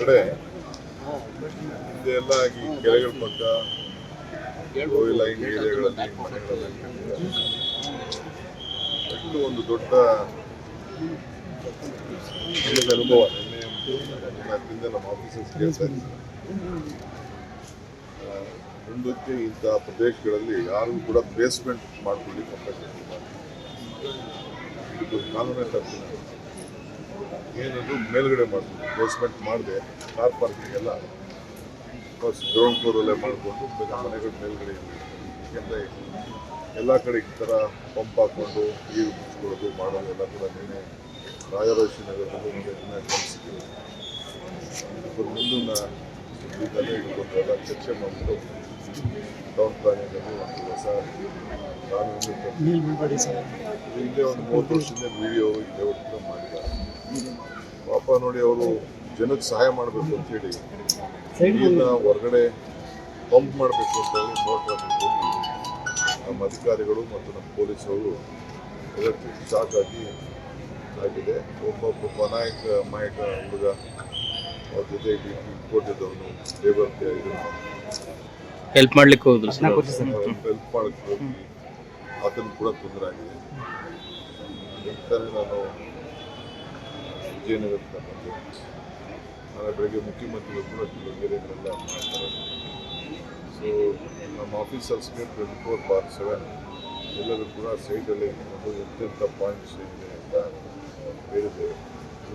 ಕಡೆ ಇದೆಲ್ಲ ಈ ಕೆರೆಗಳ ಪಕ್ಕ ಹಿಂಗೆ ಏರಿಯಾಗಳಲ್ಲಿ ಒಂದು ದೊಡ್ಡ ಅನುಭವ. ನಿನ್ನೆ ನಮ್ಮ ಆಫೀಸರ್ಸ್ ಕೇಳ್ತಾ ಮುಂದಕ್ಕೆ ಇಂತಹ ಪ್ರದೇಶಗಳಲ್ಲಿ ಯಾರು ಕೂಡ ಪ್ಲೇಸ್ಮೆಂಟ್ ಅವಕಾಶ ಕಾನೂನೇ ಏನದು ಮೇಲ್ಗಡೆ ಮಾಡ್ತೀವಿ ಬೇಸ್ಮೆಂಟ್ ಮಾಡಿದೆ ಕಾರ್ ಪಾರ್ಕಿಂಗ್ ಎಲ್ಲ. ಫಸ್ಟ್ ಗ್ರೌಂಡ್ ಫ್ಲೋರಲ್ಲೇ ಮಾಡಿಕೊಂಡು ಬೇಗ ಮನೆಗಳ ಮೇಲ್ಗಡೆ ಯಾಕೆಂದರೆ ಎಲ್ಲ ಕಡೆ ಈ ಥರ ಪಂಪ್ ಹಾಕ್ಕೊಂಡು ನೀರು ಮುಚ್ಕೊಳ್ಳೋದು ಮಾಡೋದು ಎಲ್ಲ ಕೂಡ ನಿನ್ನೆ ರಾಜರಾಜೇಶ್ವರಿ ನಗರದಲ್ಲಿ ಒಂದು ದಿನ ಗಮನಿಸಿದ್ದೀವಿ ಇಬ್ಬರು ಮುಂದಿನ ಇಟ್ಕೊಂಡು ಎಲ್ಲ ಚರ್ಚೆ ಮಾಡಿಕೊಂಡು ಟೌನ್ ಪ್ಲಾನಿಂಗಲ್ಲಿ ಒಂದು ಹೊಸ ಕಾನೂನು ಸರ್. ಹಿಂದೆ ಒಂದು ಮೂವತ್ತು ವರ್ಷದಿಂದ ವಿಡಿಯೋ ಇದೆ ಒಟ್ಟು ಮಾಡಿದ್ದಾರೆ. ಪಾಪ ನೋಡಿ ಅವರು ಜನಕ್ಕೆ ಸಹಾಯ ಮಾಡಬೇಕು ಅಂತೇಳಿ ನೀರನ್ನ ಹೊರಗಡೆ ಪಂಪ್ ಮಾಡಬೇಕು ಅಂತ ಹೇಳಿ ಮೋಟ್ರ್ ಹೋಗಿ ನಮ್ಮ ಅಧಿಕಾರಿಗಳು ಮತ್ತು ನಮ್ಮ ಪೊಲೀಸರು ಇದಕ್ಕೆ ಶಾಕ್ ಆಗಿ ಆಗಿದೆ. ಒಬ್ಬ ಒಬ್ಬ ಮಾಯಕ ಹುಡುಗ ಅವ್ರ ಜೊತೆ ಕೊಟ್ಟಿದ್ದವನು ಲೇಬರ್ ಇದನ್ನು ಹೆಲ್ಪ್ ಮಾಡ್ಲಿಕ್ಕೆ ಹೋದ್ರು ಸರ್. ಹೆಲ್ಪ್ ಮಾಡಕ್ಕೆ ಹೋಗಿ. ಆತನ ಕೂಡ ತೊಂದರೆ ಆಗಿದೆ. ನಾನು ವಿಜಯನಗರ ಬಂದೆ ನಾಳೆ ಬೆಳಗ್ಗೆ ಮುಖ್ಯಮಂತ್ರಿಗಳು ಕೂಡ ಕೆಲವು ಏರಿಯಾಗಳೆಲ್ಲ ಮಾಡ್ತಾರೆ ಸೊ ನಮ್ಮ officers twenty four bar seven, ಎಲ್ಲರೂ ಕೂಡ ಸೈಡಲ್ಲಿ ಒಂದು ಎಂತೆಂಥ ಪಾಯಿಂಟ್ಸ್ ಏನಿದೆ ಅಂತ ಹೇಳಿದೆ.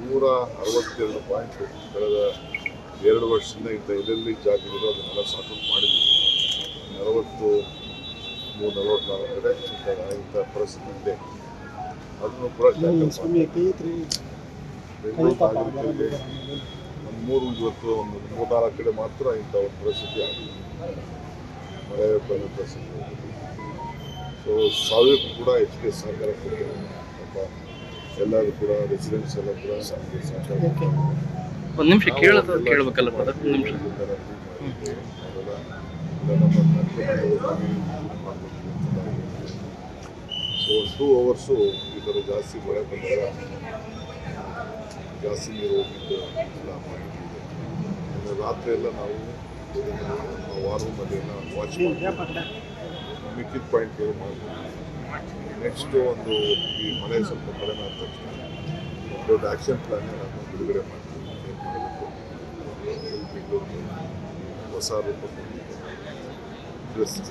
ನೂರ ಅರವತ್ತೆರಡು ಪಾಯಿಂಟ್ ಕಳೆದ ಎರಡು ವರ್ಷದಿಂದ ಇದ್ದ ಎಲ್ಲೆಲ್ಲಿ ಜಾಗಗಳಿರೋ ಅದನ್ನೆಲ್ಲ ಸಾಕು ಮಾಡಿದ್ದೀವಿ. ನಲವತ್ತು ಮೂರು ನಲವತ್ನಾಲ್ಕು ಕಡೆ ಇಂಥ ಪರಿಸ್ಥಿತಿ ಇದೆ ಅದನ್ನು ಕೂಡ ಒಂದು ಮೂರು ಇವತ್ತು ಒಂದು ಮೂರ್ನಾಲ್ಕು ಕಡೆ ಮಾತ್ರ ಇಂಥ ಒಂದು ಪರಿಸ್ಥಿತಿ ಆಗಿದೆ ಮಳೆ ಬಂದ ಪರಿಸ್ಥಿತಿ ಸೊ ಸಾವಿರಕ್ಕೂ ಕೂಡ ಹೆಚ್ಚಿಗೆ ಸಹಕಾರ ಕೊಡ್ತೇವೆ ಎಲ್ಲರೂ ಕೂಡ ರೆಸಿಡೆನ್ಸ್ ಎಲ್ಲ ಕೂಡ ಸಹಕಾರ. ಒಂದ್ ನಿಮಿಷ ಕೇಳೋದು ಕೇಳ್ಬೇಕಲ್ಲ ಒಂದು ನಿಮಿಷ ಟೂ ಅವರ್ಸು ಈ ಥರ ಜಾಸ್ತಿ ಮಳೆ ಬಂದಾಗ ಜಾಸ್ತಿ ನೀರು ಹೋಗಿದ್ದು ಎಲ್ಲ ಮಾಹಿತಿ ಇದೆ ರಾತ್ರಿ ಎಲ್ಲ ನಾವು ವಾರ ರೂಮಲ್ಲಿ ಎಲ್ಲ ವಾಚ್ ಮಿಕ್ಕಿದ ಪಾಯಿಂಟ್ಗಳು ಮಾಡ್ತೀವಿ. ನೆಕ್ಸ್ಟು ಒಂದು ಈ ಮಳೆ ಸ್ವಲ್ಪ ಕಡಿಮೆ ಆದ ತಕ್ಷಣ ದೊಡ್ಡ ಆ್ಯಕ್ಷನ್ ಪ್ಲಾನ್ ನಾನು ಬಿಡುಗಡೆ ಮಾಡ್ತೀನಿ ಏನು ಮಾಡಬೇಕು? ಹೊಸ ರೂಪ.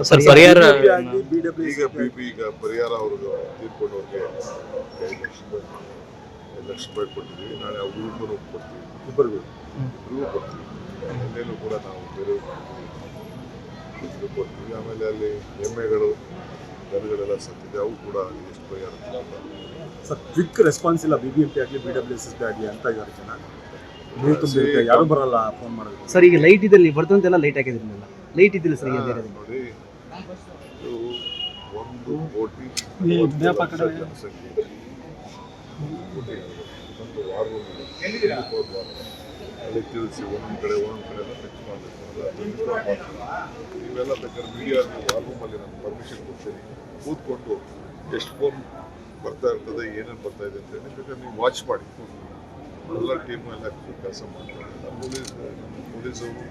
ಸರ್ ಪರಿಹಾರ ಈಗ ಬಿ ಪಿ ಈಗ ಪರಿಹಾರ ಅವ್ರಿಗೆ ತೀರ್ಕೊಂಡವ್ರಿಗೆ ಐದು ಲಕ್ಷ ರೂಪಾಯಿ ಐದು ಲಕ್ಷ ರೂಪಾಯಿ ಕೊಟ್ಟಿದ್ದೀವಿ. ನಾಳೆ ಅವ್ರಿಗೂ ಕೊಡ್ತೀವಿ. ಇಬ್ಬರಿಗೂ ಇಬ್ಬರಿಗೂ ಕೊಡ್ತೀವಿ. ಎಲ್ಲೇನೂ ಕೂಡ ನಾವು ಬೇರೆ ಇದು ಕೊಡ್ತೀವಿ. ಆಮೇಲೆ ಅಲ್ಲಿ ಎಮ್ಮೆಗಳು ದನಗಳೆಲ್ಲ ಸತ್ತಿದೆ. ಅವು ಕೂಡ ಎಷ್ಟು ಪರಿಹಾರ ಸರ್ ಕ್ವಿಕ್ ರೆಸ್ಪಾನ್ಸ್ ಇಲ್ಲ. ಬಿ ಬಿ ಎಂ ಪಿ ಆಗಲಿ ಬಿ ಡಬ್ಲ್ಯೂ ಎಸ್ ಎಸ್ ಆಗಲಿ ಅಂತ ಇದ್ದಾರೆ ಜನ. ನೀರು ತುಂಬಿರುತ್ತೆ. ಯಾರು ಬರಲ್ಲ. ಫೋನ್ ಮಾಡೋದು ಸರ್ ಈಗ ಲೈಟ್ ಇದೆ ಬರ್ತಂತೆಲ್ಲ ಲೈಟ್ ಹಾಕಿದ್ರಲ್ಲ ಲೈಟ್ ಇದ್ದಿಲ್ಲ ಸರ್ ನೋಡಿ ಇದು ಒಂದು ಕೋಟಿ ಜನಸಂಖ್ಯೆ ಒಂದು ವಾರ. ಅಲ್ಲಿ ತಿಳಿಸಿ ಒಂದೊಂದು ಕಡೆ ಒಂದೊಂದು ಕಡೆ ಎಲ್ಲ ಫಿಕ್ಸ್ ಮಾಡಬೇಕು. ಇವೆಲ್ಲ ಬೇಕಾದ್ರೆ ಮೀಡಿಯಾ ವಾರ್ ನಾನು ಪರ್ಮಿಷನ್ ಕೊಡ್ತೀನಿ. ಕೂತ್ಕೊಂಡು ಎಷ್ಟು ಫೋನ್ ಬರ್ತಾ ಇರ್ತದೆ ಏನೇನು ಬರ್ತಾ ಇದೆ ಅಂತ ಹೇಳಿ ಬೇಕಾದ್ರೆ ನೀವು ವಾಚ್ ಮಾಡಿ. ಎಲ್ಲ ಟೀಮು ಎಲ್ಲ ಕೆಲಸ ಮಾಡ್ತಾರೆ ನಮ್ಮ ಪೊಲೀಸ್ ನಮ್ಮ ಪೊಲೀಸವರು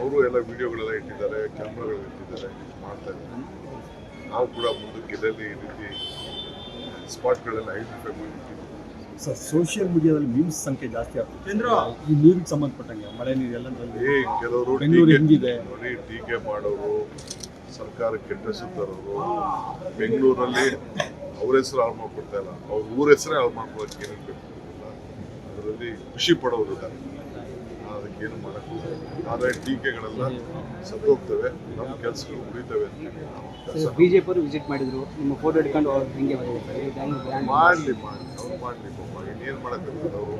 ಅವರು ಎಲ್ಲ ವಿಡಿಯೋಗಳೆಲ್ಲ ಇಟ್ಟಿದ್ದಾರೆ ಕ್ಯಾಮ್ರಾಗಳು ಇಟ್ಟಿದ್ದಾರೆ ಮಾಡ್ತಾ ಇದ್ದಾರೆ. ನಾವು ಕೂಡ ಮುಂದಕ್ಕೆ ಇದರಲ್ಲಿ ಈ ರೀತಿ ಸ್ಪಾಟ್ಗಳೆಲ್ಲ ಐಡೆಂಟಿಫೈ ಮಾಡಿ. ಸರ್ ಸೋಷಿಯಲ್ ಮೀಡಿಯಾದಲ್ಲಿ ಮೀಮ್ಸ್ ಸಂಖ್ಯೆ ಜಾಸ್ತಿ ಆಗ್ತದೆ. ಈ ನೀರಿಗೆ ಸಂಬಂಧಪಟ್ಟಂಗೆ ಮಳೆ ನೀರು ಎಲ್ಲ ಏ ಕೆಲವರು ಬೆಂಗಳೂರು ಹೆಂಗಿದೆ? ನೋಡಿ ಟೀಕೆ ಮಾಡೋರು ಸರ್ಕಾರ ಕೆಟ್ಟ ಹೆಸರು ತರೋರು ಬೆಂಗಳೂರಲ್ಲಿ ಅವ್ರ ಹೆಸರು ಹಾಳು ಮಾಡ್ಕೊಡ್ತಾ ಇಲ್ಲ. ಅವ್ರ ಊರ ಹೆಸರೇ ಹಾಳು ಏನೇನು ಬೇಕು ಅದರಲ್ಲಿ ಖುಷಿ ಪಡೋರು ಇದ್ದಾರೆ. ಅದಕ್ಕೇನು ಮಾಡೋಕ್ಕಿಲ್ಲ ಆದರೆ ಟೀಕೆಗಳೆಲ್ಲ ಸತ್ತೋಗ್ತವೆ. ನಮ್ಮ ಕೆಲಸಗಳು ಉಳಿತವೆ ಅಂತ ಜೆ ಪಿ ಬಿಜೆಪಿ ಅವರು ವಿಸಿಟ್ ಮಾಡಿದ್ರು. ನಿಮ್ಮ ಫೋಟೋ ಇಟ್ಕೊಂಡು ಅವ್ರು ಹಿಂಗೆ ಮಾಡಲಿ ಮಾಡಲಿ. ಅವ್ರು ಮಾಡಲಿ ಪಾಪ. ಇನ್ನೇನು ಮಾಡೋಕ್ಕಾಗ್ತದೆ ಅವರು?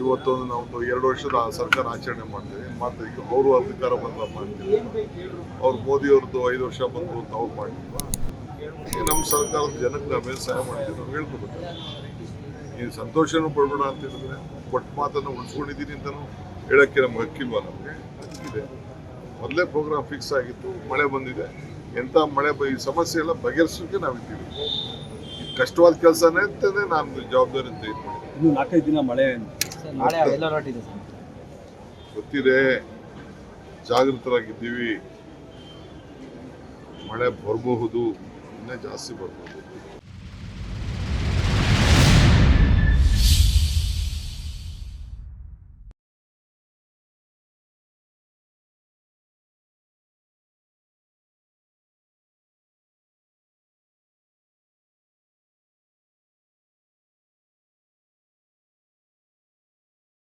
ಇವತ್ತೊಂದು ನಾವು ಎರಡು ವರ್ಷದ ಸರ್ಕಾರ ಆಚರಣೆ ಮಾಡ್ತೀವಿ. ಮತ್ತೆ ಈಗ ಅವರು ಅಧಿಕಾರ ಬಂದ ಮಾಡ್ತೀವಿ. ಅವ್ರು ಮೋದಿ ಅವ್ರದ್ದು ಐದು ವರ್ಷ ಬಂದು ಅಂತ ಅವ್ರು ಮಾಡಿಲ್ವಾ ಈಗ ನಮ್ಮ ಸರ್ಕಾರದ ಜನಕ್ಕೆ ನಾವೇನು ಸಹಾಯ ಮಾಡ್ತೀವಿ ನಾವು ಹೇಳ್ಕೊಬೇಕು ಈ ಸಂತೋಷನೂ ಪಡಬೇಡ ಅಂತ ಹೇಳಿದ್ರೆ ಕೊಟ್ಟ ಮಾತನ್ನು ಉಳಿಸ್ಕೊಂಡಿದ್ದೀನಿ ಅಂತಲೂ ಹೇಳೋಕ್ಕೆ ನಮ್ಗೆ ಹಕ್ಕಿಲ್ವ ನಮಗೆ? ಇದೆ ಮೊದಲೇ ಪ್ರೋಗ್ರಾಮ್ ಫಿಕ್ಸ್ ಆಗಿತ್ತು ಮಳೆ ಬಂದಿದೆ. ಎಂಥ ಮಳೆ ಬ ಈ ಸಮಸ್ಯೆ ಎಲ್ಲ ಬಗೆಹರಿಸೋಕೆ ನಾವಿದ್ದೀವಿ ಕಷ್ಟವಾದ ಕೆಲಸನೇ ಅಂತಲೇ ನಾನು ಜವಾಬ್ದಾರಿ ಅಂತ ಇನ್ನು ನಾಲ್ಕೈದು ದಿನ ಮಳೆ ನಾಳೆ ಎಲ್ಲ ಹೊರಟಿದೆ ಸರ್. ಗೊತ್ತಿದೆ. ಜಾಗೃತರಾಗಿದ್ದೀವಿ. ಮಳೆ ಬರಬಹುದು ಇನ್ನೇ ಜಾಸ್ತಿ ಬರ್ಬೋದು